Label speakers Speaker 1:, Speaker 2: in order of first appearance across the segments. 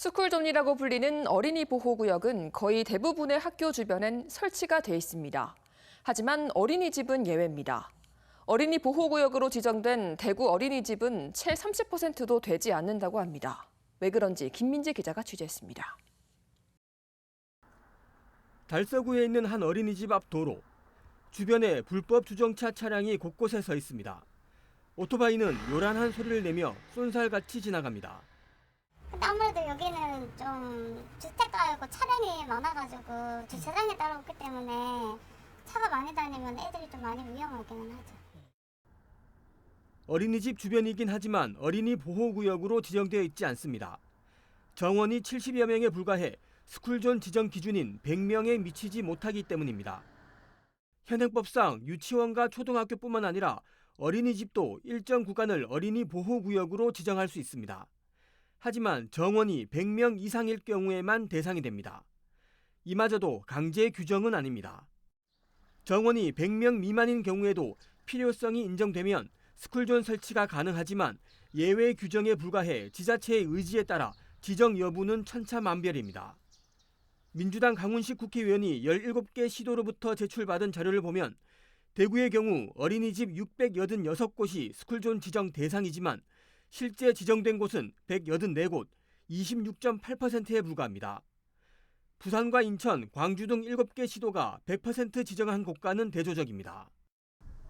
Speaker 1: 스쿨존이라고 불리는 어린이 보호구역은 거의 대부분의 학교 주변엔 설치가 돼 있습니다. 하지만 어린이집은 예외입니다. 어린이 보호구역으로 지정된 대구 어린이집은 채 30%도 되지 않는다고 합니다. 왜 그런지 김민지 기자가 취재했습니다.
Speaker 2: 달서구에 있는 한 어린이집 앞 도로. 주변에 불법 주정차 차량이 곳곳에 서 있습니다. 오토바이는 요란한 소리를 내며 쏜살같이 지나갑니다.
Speaker 3: 근데 아무래도 여기는 좀 주택가이고 차량이 많아가지고 주차장에 따라 없기 때문에 차가 많이 다니면 애들이 좀 많이 위험하기는 하죠.
Speaker 2: 어린이집 주변이긴 하지만 어린이 보호구역으로 지정되어 있지 않습니다. 정원이 70여 명에 불과해 스쿨존 지정 기준인 100명에 미치지 못하기 때문입니다. 현행법상 유치원과 초등학교뿐만 아니라 어린이집도 일정 구간을 어린이 보호구역으로 지정할 수 있습니다. 하지만 정원이 100명 이상일 경우에만 대상이 됩니다. 이마저도 강제 규정은 아닙니다. 정원이 100명 미만인 경우에도 필요성이 인정되면 스쿨존 설치가 가능하지만 예외 규정에 불과해 지자체의 의지에 따라 지정 여부는 천차만별입니다. 민주당 강훈식 국회의원이 17개 시도로부터 제출받은 자료를 보면 대구의 경우 어린이집 686곳이 스쿨존 지정 대상이지만 실제 지정된 곳은 184곳, 26.8%에 불과합니다. 부산과 인천, 광주 등 7개 시도가 100% 지정한 곳과는 대조적입니다.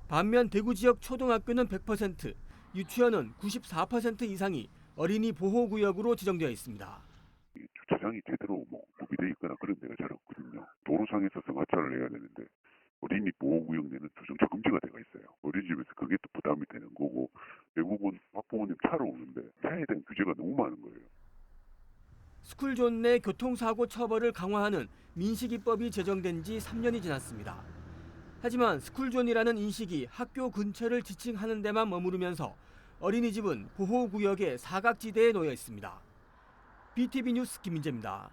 Speaker 2: 반면 대구 지역 초등학교는 100%, 유치원은 94% 이상이 어린이 보호구역으로 지정되어 있습니다.
Speaker 4: 이 주차장이 제대로 뭐 구비되어 있거나 그런 데가 잘 없거든요. 도로상에서 승하차를 해야 되는데 어린이 보호구역 내는 주정차 금지가 되어 있어요. 어린이집에서 그게 또 부담이 되는 거고 대부분 학 부모님 차로 오는데 차에 대한 규제가 너무 많은 거예요.
Speaker 2: 스쿨존 내 교통사고 처벌을 강화하는 민식이법이 제정된 지 3년이 지났습니다. 하지만 스쿨존이라는 인식이 학교 근처를 지칭하는 데만 머무르면서 어린이집은 보호구역의 사각지대에 놓여 있습니다. BTV 뉴스 김민재입니다.